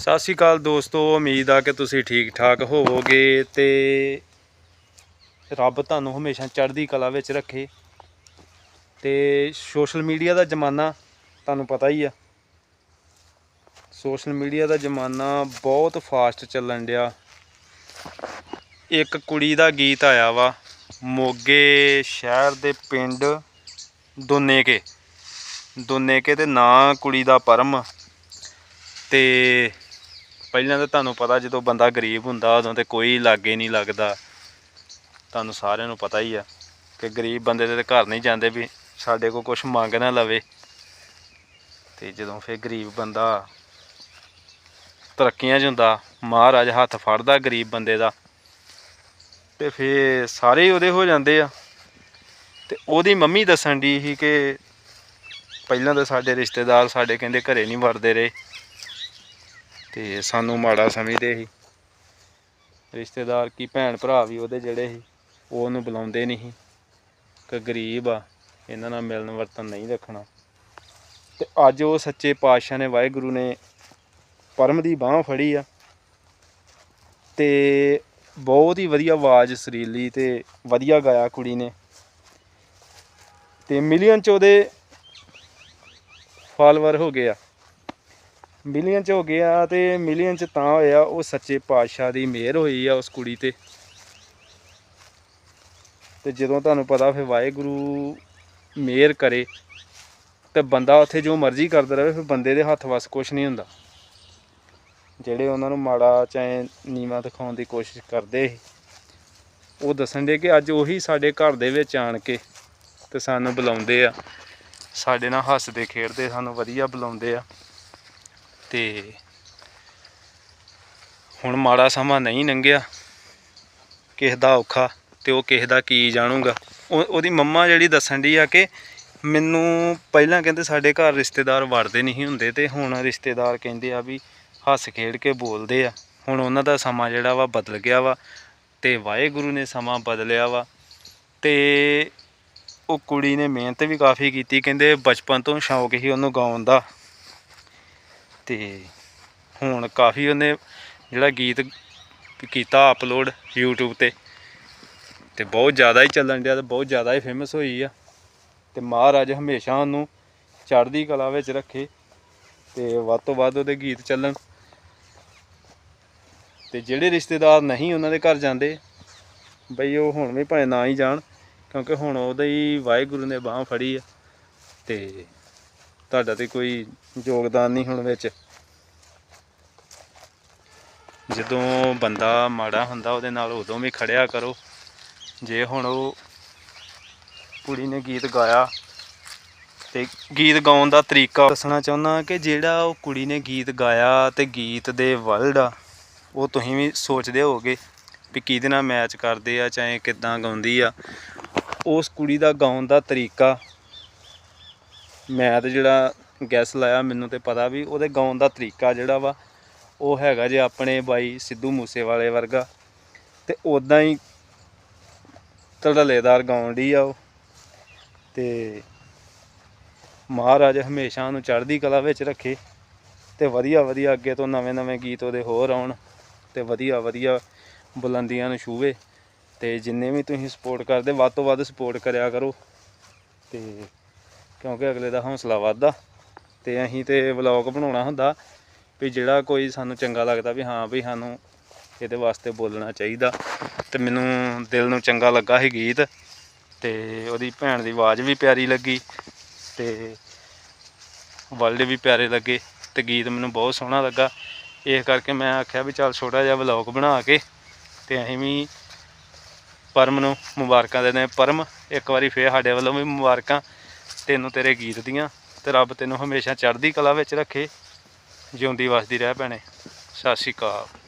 ਸਤਿ ਸ਼੍ਰੀ ਅਕਾਲ ਦੋਸਤੋ, ਉਮੀਦ ਆ ਕਿ ਤੁਸੀਂ ਠੀਕ ਠਾਕ ਹੋਵੋਗੇ ਤੇ ਰੱਬ ਤੁਹਾਨੂੰ ਹਮੇਸ਼ਾ ਚੜ੍ਹਦੀ ਕਲਾ ਵਿੱਚ ਰੱਖੇ। ਤੇ ਸੋਸ਼ਲ ਮੀਡੀਆ ਦਾ ਜ਼ਮਾਨਾ ਤੁਹਾਨੂੰ ਪਤਾ ਹੀ ਆ। ਸੋਸ਼ਲ ਮੀਡੀਆ ਦਾ ਜ਼ਮਾਨਾ ਬਹੁਤ ਫਾਸਟ ਚੱਲਣ ਡਿਆ। ਇੱਕ ਕੁੜੀ ਦਾ ਗੀਤ ਆਇਆ ਵਾ, ਮੋਗੇ ਸ਼ਹਿਰ ਦੇ ਪਿੰਡ ਦੋਨੇ ਕੇ ਦੋਨੇ ਕੇ ਤੇ ਨਾਂ ਕੁੜੀ ਦਾ ਪਰਮ। ਤੇ ਪਹਿਲਾਂ ਤਾਂ ਤੁਹਾਨੂੰ ਪਤਾ ਜਦੋਂ ਬੰਦਾ ਗਰੀਬ ਹੁੰਦਾ, ਉਦੋਂ ਤੇ ਕੋਈ ਲਾਗੇ ਨਹੀਂ ਲੱਗਦਾ। ਤੁਹਾਨੂੰ ਸਾਰਿਆਂ ਨੂੰ ਪਤਾ ਹੀ ਆ ਕਿ ਗਰੀਬ ਬੰਦੇ ਦੇ ਤਾਂ ਘਰ ਨਹੀਂ ਜਾਂਦੇ ਵੀ ਸਾਡੇ ਕੋਲ ਕੁਝ ਮੰਗ ਨਾ ਲਵੇ। ਤੇ ਜਦੋਂ ਫਿਰ ਗਰੀਬ ਬੰਦਾ ਤਰੱਕੀਆਂ 'ਚ ਹੁੰਦਾ, ਮਹਾਰਾਜ ਹੱਥ ਫੜਦਾ ਗਰੀਬ ਬੰਦੇ ਦਾ, ਤੇ ਫਿਰ ਸਾਰੇ ਉਹਦੇ ਹੋ ਜਾਂਦੇ ਆ। ਤੇ ਉਹਦੀ ਮੰਮੀ ਦੱਸਣ ਦੀ ਸੀ ਕਿ ਪਹਿਲਾਂ ਤਾਂ ਸਾਡੇ ਰਿਸ਼ਤੇਦਾਰ ਸਾਡੇ ਕਹਿੰਦੇ ਘਰੇ ਨਹੀਂ ਵੜਦੇ ਰਹੇ। ਤੇ ਸਾਨੂੰ ਮਾੜਾ ਸਮਝਦੇ ਸੀ। ਰਿਸ਼ਤੇਦਾਰ ਕੀ ਭੈਣ ਭਰਾ ਵੀ ਉਹਦੇ ਜਿਹੜੇ ਸੀ, ਉਹ ਉਹਨੂੰ ਬੁਲਾਉਂਦੇ ਨਹੀਂ ਸੀ। ਕਿ ਗਰੀਬ ਆ, ਇਹਨਾਂ ਨਾਲ ਮਿਲਣ ਵਰਤਨ ਨਹੀਂ ਰੱਖਣਾ। ਤੇ ਅੱਜ ਉਹ ਸੱਚੇ ਪਾਤਸ਼ਾਹ ਨੇ ਵਾਹਿਗੁਰੂ ਨੇ ਪਰਮ ਦੀ ਬਾਹ ਫੜੀ ਆ। ਤੇ ਬਹੁਤ ਹੀ ਵਧੀਆ ਆਵਾਜ਼ ਸੁਰੀਲੀ ਤੇ ਵਧੀਆ ਗਾਇਆ ਕੁੜੀ ਨੇ। ਤੇ ਮਿਲੀਅਨ ਚ ਉਹਦੇ ਫਾਲੋਅਰ ਹੋ ਗਏ ਆ। ਮਿਲੀਅਨ ਚ ਹੋ ਗਿਆ ਤੇ ਮਿਲੀਅਨ ਚ ਤਾਂ ਹੋਇਆ ਉਹ ਸੱਚੇ ਪਾਤਸ਼ਾਹ ਦੀ ਮਿਹਰ ਹੋਈ ਆ ਉਸ ਕੁੜੀ ਤੇ। ਤੇ ਜਦੋਂ ਤੁਹਾਨੂੰ ਪਤਾ ਫਿਰ ਵਾਹਿਗੁਰੂ ਮਿਹਰ ਕਰੇ, ਤੇ ਬੰਦਾ ਉੱਥੇ ਜੋ ਮਰਜ਼ੀ ਕਰਦਾ ਰਹੇ, ਫਿਰ ਬੰਦੇ ਦੇ ਹੱਥ ਵਸ ਕੁਝ ਨਹੀਂ ਹੁੰਦਾ। ਜਿਹੜੇ ਉਹਨਾਂ ਨੂੰ ਮਾੜਾ ਚਾਹੇ ਨੀਵਾ ਦਿਖਾਉਣ ਦੀ ਕੋਸ਼ਿਸ਼ ਕਰਦੇ ਸੀ, ਉਹ ਦੱਸਣ ਦੇ ਕਿ ਅੱਜ ਉਹੀ ਸਾਡੇ ਘਰ ਦੇ ਵਿੱਚ ਆਣ ਕੇ ਤੇ ਸਾਨੂੰ ਬੁਲਾਉਂਦੇ ਆ। ਸਾਡੇ ਨਾਲ ਹੱਸਦੇ ਖੇਡਦੇ, ਸਾਨੂੰ ਵਧੀਆ ਬੁਲਾਉਂਦੇ ਆ। ਤੇ ਹੁਣ ਮਾੜਾ ਸਮਾਂ ਨਹੀਂ ਲੰਘਿਆ ਕਿਸੇ ਦਾ ਔਖਾ ਤੇ ਉਹ ਕਿਸੇ ਦਾ ਕੀ ਜਾਣੂਗਾ। ਉਹਦੀ ਮੰਮਾ ਜਿਹੜੀ ਦੱਸਣ ਦੀ ਆ ਕਿ ਮੈਨੂੰ ਪਹਿਲਾਂ ਕਹਿੰਦੇ ਸਾਡੇ ਘਰ ਰਿਸ਼ਤੇਦਾਰ ਵੜਦੇ ਨਹੀਂ ਹੁੰਦੇ ਤੇ ਹੁਣ ਰਿਸ਼ਤੇਦਾਰ ਕਹਿੰਦੇ ਆ ਵੀ ਹੱਸ ਖੇਡ ਕੇ ਬੋਲਦੇ ਆ। ਹੁਣ ਉਹਨਾਂ ਦਾ ਸਮਾਂ ਜਿਹੜਾ ਵਾ ਬਦਲ ਗਿਆ ਵਾ ਤੇ ਵਾਹਿਗੁਰੂ ਨੇ ਸਮਾਂ ਬਦਲਿਆ ਵਾ ਤੇ ਉਹ ਕੁੜੀ ਨੇ ਮਿਹਨਤ ਵੀ ਕਾਫੀ ਕੀਤੀ। ਕਹਿੰਦੇ ਬਚਪਨ ਤੋਂ ਸ਼ੌਂਕ ਸੀ ਉਹਨੂੰ ਗਾਉਣ ਦਾ। ਤੇ ਹੁਣ ਕਾਫੀ ਉਹਨੇ ਜਿਹੜਾ ਗੀਤ ਕੀਤਾ ਅਪਲੋਡ YouTube ਤੇ ਤੇ ਬਹੁਤ ਜ਼ਿਆਦਾ ਹੀ ਚੱਲਣ ਡਿਆ ਤੇ ਬਹੁਤ ਜ਼ਿਆਦਾ ਹੀ ਫੇਮਸ ਹੋਈ ਆ। ਤੇ ਮਹਾਰਾਜ ਹਮੇਸ਼ਾ ਉਹਨੂੰ ਚੜ੍ਹਦੀ ਕਲਾ ਵਿੱਚ ਰੱਖੇ ਤੇ ਵੱਧ ਤੋਂ ਵੱਧ ਉਹਦੇ ਗੀਤ ਚੱਲਣ। ਤੇ ਜਿਹੜੇ ਰਿਸ਼ਤੇਦਾਰ ਨਹੀਂ ਉਹਨਾਂ ਦੇ ਘਰ ਜਾਂਦੇ, ਬਈ ਉਹ ਹੁਣ ਵੀ ਭਾਵੇਂ ਨਾ ਹੀ ਜਾਣ, ਕਿਉਂਕਿ ਹੁਣ ਉਹਦੇ ਹੀ ਵਾਹਿਗੁਰੂ ਨੇ ਬਾਹ ਫੜੀ ਆ ਤੇ ਤੁਹਾਡਾ ਤੇ ਕੋਈ ਯੋਗਦਾਨ ਨਹੀਂ ਹੁਣ ਵਿੱਚ। ਜਦੋਂ ਬੰਦਾ ਮਾੜਾ ਹੁੰਦਾ, ਉਹਦੇ ਨਾਲ ਉਦੋਂ ਵੀ ਖੜਿਆ ਕਰੋ। ਜੇ ਹੁਣ ਉਹ ਕੁੜੀ ਨੇ ਗੀਤ ਗਾਇਆ ਤੇ ਗੀਤ ਗਾਉਣ ਦਾ ਤਰੀਕਾ ਦੱਸਣਾ ਚਾਹੁੰਦਾ ਕਿ ਜਿਹੜਾ ਉਹ ਕੁੜੀ ਨੇ ਗੀਤ ਗਾਇਆ ਤੇ ਗੀਤ ਦੇ ਵਰਡ ਆ, ਉਹ ਤੁਸੀਂ ਵੀ ਸੋਚਦੇ ਹੋਗੇ ਵੀ ਕਿਹਦੇ ਨਾਲ ਮੈਚ ਕਰਦੇ ਆ, ਚਾਹੇ ਕਿੱਦਾਂ ਗਾਉਂਦੀ ਆ। ਉਸ ਕੁੜੀ ਦਾ ਗਾਉਣ ਦਾ ਤਰੀਕਾ ਮੈਂ ਤੇ ਜਿਹੜਾ ਗੈਸ ਲਾਇਆ, ਮੈਨੂੰ ਤੇ ਪਤਾ ਵੀ ਉਹਦੇ ਗਾਉਣ ਦਾ ਤਰੀਕਾ ਜਿਹੜਾ ਵਾ, ਉਹ ਹੈਗਾ ਜੇ ਆਪਣੇ ਬਾਈ ਸਿੱਧੂ ਮੂਸੇਵਾਲੇ ਵਰਗਾ। ਤੇ ਉਦਾਂ ਹੀ ਧੜਲੇਦਾਰ ਗਾਉਣ ਦੀ ਆ ਉਹ। ਤੇ ਮਹਾਰਾਜ ਹਮੇਸ਼ਾ ਉਹਨੂੰ ਚੜ੍ਹਦੀ ਕਲਾ ਵਿੱਚ ਰੱਖੇ। ਤੇ ਵਧੀਆ ਵਧੀਆ ਅੱਗੇ ਤੋਂ ਨਵੇਂ ਨਵੇਂ ਗੀਤ ਉਹਦੇ ਹੋਰ ਆਉਣ ਤੇ ਵਧੀਆ ਵਧੀਆ ਬੁਲੰਦੀਆਂ ਨੂੰ ਛੂਵੇ। ਤੇ ਜਿੰਨੇ ਵੀ ਤੁਸੀਂ ਸਪੋਰਟ ਕਰਦੇ, ਵੱਧ ਤੋਂ ਵੱਧ ਸਪੋਰਟ ਕਰਿਆ ਕਰੋ। ਤੇ ਕਿਉਂਕਿ ਅਗਲੇ ਦਾ ਹੌਸਲਾ ਵੱਧਦਾ ਤੇ ਅਸੀਂ ਤੇ ਵਲੌਗ ਬਣਾਉਣਾ ਹੁੰਦਾ ਵੀ ਜਿਹੜਾ ਕੋਈ ਸਾਨੂੰ ਚੰਗਾ ਲੱਗਦਾ ਵੀ ਹਾਂ ਵੀ ਸਾਨੂੰ ਇਹਦੇ ਵਾਸਤੇ ਬੋਲਣਾ ਚਾਹੀਦਾ। ਤੇ ਮੈਨੂੰ ਦਿਲ ਨੂੰ ਚੰਗਾ ਲੱਗਾ ਸੀ ਗੀਤ ਤੇ ਉਹਦੀ ਭੈਣ ਦੀ ਆਵਾਜ਼ ਵੀ ਪਿਆਰੀ ਲੱਗੀ ਤੇ ਵਰਲਡ ਵੀ ਪਿਆਰੇ ਲੱਗੇ ਤੇ ਗੀਤ ਮੈਨੂੰ ਬਹੁਤ ਸੋਹਣਾ ਲੱਗਾ। ਇਸ ਕਰਕੇ ਮੈਂ ਆਖਿਆ ਵੀ ਚੱਲ ਛੋਟਾ ਜਿਹਾ ਵਲੌਗ ਬਣਾ ਕੇ ਤੇ ਅਸੀਂ ਵੀ ਪਰਮ ਨੂੰ ਮੁਬਾਰਕਾਂ ਦਿੰਦੇ ਪਰਮ, ਇੱਕ ਵਾਰੀ ਫੇਰ ਸਾਡੇ ਵੱਲੋਂ ਵੀ ਮੁਬਾਰਕਾਂ। ਤੈਨੂੰ ਤੇਰੇ ਗੀਤ ਦੀਆਂ ਤੇ ਰੱਬ ਤੈਨੂੰ ਹਮੇਸ਼ਾ ਚੜ੍ਹਦੀ ਕਲਾ ਵਿੱਚ ਰੱਖੇ, ਜਿਉਂਦੀ ਵਸਦੀ ਰਹਿ ਭੈਣੇ। ਸਤਿ ਸ਼੍ਰੀ ਅਕਾਲ।